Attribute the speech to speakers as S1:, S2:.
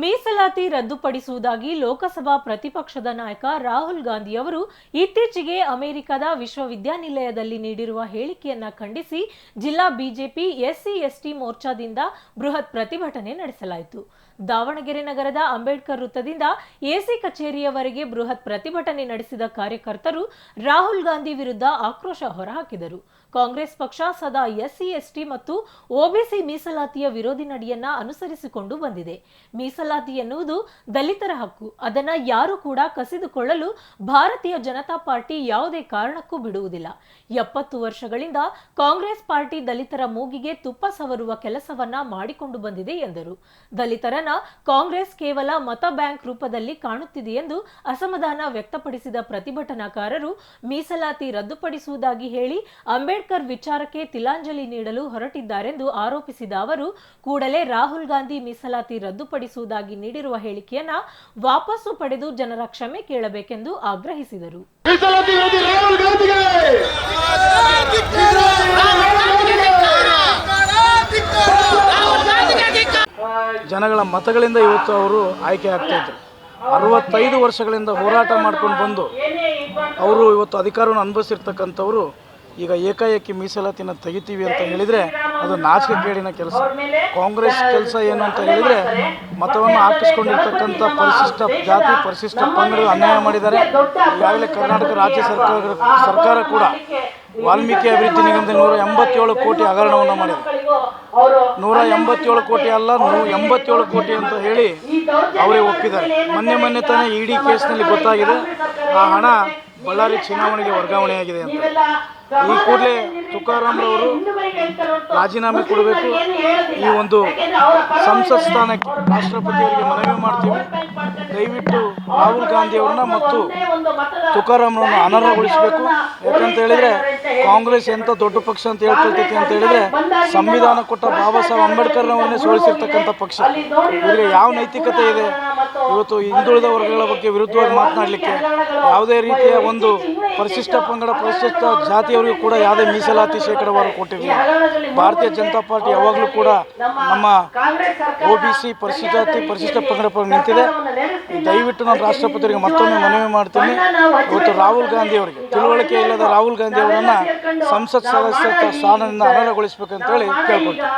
S1: ಮೀಸಲಾತಿ ರದ್ದುಪಡಿಸುವುದಾಗಿ ಲೋಕಸಭಾ ಪ್ರತಿಪಕ್ಷದ ನಾಯಕ ರಾಹುಲ್ ಗಾಂಧಿ ಅವರು ಇತ್ತೀಚೆಗೆ ಅಮೆರಿಕದ ವಿಶ್ವವಿದ್ಯಾನಿಲಯದಲ್ಲಿ ನೀಡಿರುವ ಹೇಳಿಕೆಯನ್ನ ಖಂಡಿಸಿ ಜಿಲ್ಲಾ ಬಿಜೆಪಿ ಎಸ್ಸಿ ಎಸ್ಟಿ ಮೋರ್ಚಾದಿಂದ ಬೃಹತ್ ಪ್ರತಿಭಟನೆ ನಡೆಸಲಾಯಿತು. ದಾವಣಗೆರೆ ನಗರದ ಅಂಬೇಡ್ಕರ್ ವೃತ್ತದಿಂದ ಎಸಿ ಕಚೇರಿಯವರೆಗೆ ಬೃಹತ್ ಪ್ರತಿಭಟನೆ ನಡೆಸಿದ ಕಾರ್ಯಕರ್ತರು ರಾಹುಲ್ ಗಾಂಧಿ ವಿರುದ್ಧ ಆಕ್ರೋಶ ಹೊರಹಾಕಿದರು. ಕಾಂಗ್ರೆಸ್ ಪಕ್ಷ ಸದಾ ಎಸ್ಸಿ, ಎಸ್ಟಿ ಮತ್ತು ಒಬಿಸಿ ಮೀಸಲಾತಿಯ ವಿರೋಧಿ ನಡೆಯನ್ನ ಅನುಸರಿಸಿಕೊಂಡು ಬಂದಿದೆ. ಮೀಸಲಾತಿ ಎನ್ನುವುದು ದಲಿತರ ಹಕ್ಕು. ಅದನ್ನ ಯಾರು ಕೂಡ ಕಸಿದುಕೊಳ್ಳಲು ಭಾರತೀಯ ಜನತಾ ಪಾರ್ಟಿ ಯಾವುದೇ ಕಾರಣಕ್ಕೂ ಬಿಡುವುದಿಲ್ಲ. ಎಪ್ಪತ್ತು ವರ್ಷಗಳಿಂದ ಕಾಂಗ್ರೆಸ್ ಪಾರ್ಟಿ ದಲಿತರ ಮೂಗಿಗೆ ತುಪ್ಪ ಸವರುವ ಕೆಲಸವನ್ನ ಮಾಡಿಕೊಂಡು ಬಂದಿದೆ ಎಂದರು. ದಲಿತರನ್ನ ಕಾಂಗ್ರೆಸ್ ಕೇವಲ ಮತ ಬ್ಯಾಂಕ್ ರೂಪದಲ್ಲಿ ಕಾಣುತ್ತಿದೆ ಎಂದು ಅಸಮಾಧಾನ ವ್ಯಕ್ತಪಡಿಸಿದ ಪ್ರತಿಭಟನಾಕಾರರು ಮೀಸಲಾತಿ ರದ್ದುಪಡಿಸುವುದಾಗಿ ಹೇಳಿ ಅಂಬೇಡ್ಕರ್ ವಿಚಾರಕ್ಕೆ ತಿಲಾಂಜಲಿ ನೀಡಲು ಹೊರಟಿದ್ದಾರೆಂದು ಆರೋಪಿಸಿದ ಅವರು, ಕೂಡಲೇ ರಾಹುಲ್ ಗಾಂಧಿ ಮೀಸಲಾತಿ ರದ್ದುಪಡಿಸುವುದಾಗಿ ನೀಡಿರುವ ಹೇಳಿಕೆಯನ್ನ ವಾಪಸ್ಸು ಪಡೆದು ಜನರ ಕ್ಷಮೆ ಕೇಳಬೇಕೆಂದು ಆಗ್ರಹಿಸಿದರು
S2: ಮೀಸಲಾತಿ ವಿರೋಧಿ ರಾಹುಲ್ ಗಾಂಧಿಗೆ
S3: ಜನಗಳ ಮತಗಳಿಂದ ಇವತ್ತು ಅವರು ಆಯ್ಕೆ ಆಗ್ತಾ ಇದ್ರು. ಅರವತ್ತೈದು ವರ್ಷಗಳಿಂದ ಹೋರಾಟ ಮಾಡ್ಕೊಂಡು ಬಂದು ಅವರು ಇವತ್ತು ಅಧಿಕಾರವನ್ನು ಅನುಭವಿಸಿರ್ತಕ್ಕಂಥವ್ರು ಈಗ ಏಕಾಏಕಿ ಮೀಸಲಾತಿನ ತೆಗಿತೀವಿ ಅಂತ ಹೇಳಿದರೆ ಅದು ನಾಚಿಕೆ ಕೇಡಿನ ಕೆಲಸ. ಕಾಂಗ್ರೆಸ್ ಕೆಲಸ ಏನು ಅಂತ ಹೇಳಿದರೆ ಮತವನ್ನು ಹಾಕಿಸ್ಕೊಂಡಿರ್ತಕ್ಕಂಥ ಪರಿಶಿಷ್ಟ ಜಾತಿ, ಪರಿಶಿಷ್ಟ ಪಂಗಡಗಳು ಅನ್ಯಾಯ ಮಾಡಿದ್ದಾರೆ. ಈಗಾಗಲೇ ಕರ್ನಾಟಕ ರಾಜ್ಯ ಸರ್ಕಾರ ಸರ್ಕಾರ ಕೂಡ ವಾಲ್ಮೀಕಿ ಅಭಿವೃದ್ಧಿ ನಿಗಮದ ನೂರ ಎಂಬತ್ತೇಳು ಕೋಟಿ ಹಗರಣವನ್ನು ಮಾಡಿದೆ. ನೂರ ಎಂಬತ್ತೇಳು ಕೋಟಿ ಅಲ್ಲ ನೂ ಎಂಬತ್ತೇಳು ಕೋಟಿ ಅಂತ ಹೇಳಿ ಅವರೇ ಒಪ್ಪಿದ್ದಾರೆ. ಮೊನ್ನೆ ಮೊನ್ನೆ ತಾನೇ ಇ ಡಿ ಕೇಸ್ನಲ್ಲಿ ಗೊತ್ತಾಗಿದೆ, ಆ ಹಣ ಬಳ್ಳಾರಿ ಚುನಾವಣೆಗೆ ವರ್ಗಾವಣೆಯಾಗಿದೆ ಅಂತ. ಈ ಕೂಡಲೇ ತುಕಾರಾಮ್ರವರು ರಾಜೀನಾಮೆ ಕೊಡಬೇಕು. ಈ ಒಂದು ಸಂಸತ್ ಸ್ಥಾನಕ್ಕೆ ರಾಷ್ಟ್ರಪತಿಯವರಿಗೆ ಮನವಿ ಮಾಡ್ತೀವಿ. ದಯವಿಟ್ಟು ರಾಹುಲ್ ಗಾಂಧಿಯವ್ರನ್ನ ಮತ್ತು ತುಕಾರಾಮ್ರವ್ರನ್ನ ಅನರ್ಹಗೊಳಿಸಬೇಕು. ಯಾಕಂತ ಹೇಳಿದ್ರೆ ಕಾಂಗ್ರೆಸ್ ಎಂಥ ದೊಡ್ಡ ಪಕ್ಷ ಅಂತ ಹೇಳ್ತಿರ್ತೈತಿ ಅಂತ ಹೇಳಿದ್ರೆ ಸಂವಿಧಾನ ಕೊಟ್ಟ ಬಾಬಾ ಸಾಹೇಬ್ ಅಂಬೇಡ್ಕರ್ನವರನ್ನೇ ಸೋಲಿಸಿರ್ತಕ್ಕಂಥ ಪಕ್ಷ. ಇವರಿಗೆ ಯಾವ ನೈತಿಕತೆ ಇದೆ? ಇವತ್ತು ಹಿಂದುಳಿದ ವರ್ಗಗಳ ಬಗ್ಗೆ ವಿರುದ್ಧವಾಗಿ ಮಾತನಾಡಲಿಕ್ಕೆ ಯಾವುದೇ ರೀತಿಯ ಒಂದು ಪರಿಶಿಷ್ಟ ಪಂಗಡ, ಪರಿಶಿಷ್ಟ ಜಾತಿಯವರಿಗೂ ಕೂಡ ಯಾವುದೇ ಮೀಸಲಾತಿ ಶೇಕಡವಾರು ಕೊಟ್ಟಿಲ್ಲ. ಭಾರತೀಯ ಜನತಾ ಪಾರ್ಟಿ ಯಾವಾಗಲೂ ಕೂಡ ನಮ್ಮ ಒ ಬಿ ಸಿ ಪರಿಶಿಷ್ಟ ಜಾತಿ, ಪರಿಶಿಷ್ಟ ಪಂಗಡ ಪರ ನಿಂತಿದೆ. ದಯವಿಟ್ಟು ನಾನು ರಾಷ್ಟ್ರಪತಿಯವರಿಗೆ ಮತ್ತೊಮ್ಮೆ ಮನವಿ ಮಾಡ್ತೀನಿ. ಇವತ್ತು ರಾಹುಲ್ ಗಾಂಧಿ ಅವರಿಗೆ, ತಿಳುವಳಿಕೆ ಇಲ್ಲದ ರಾಹುಲ್ ಗಾಂಧಿ ಅವರನ್ನು ಸಂಸತ್ ಸದಸ್ಯ ಸ್ಥಾನದಿಂದ ಅನರ್ಹಗೊಳಿಸಬೇಕಂತೇಳಿ ಕೇಳ್ಕೊಳ್ತೀನಿ.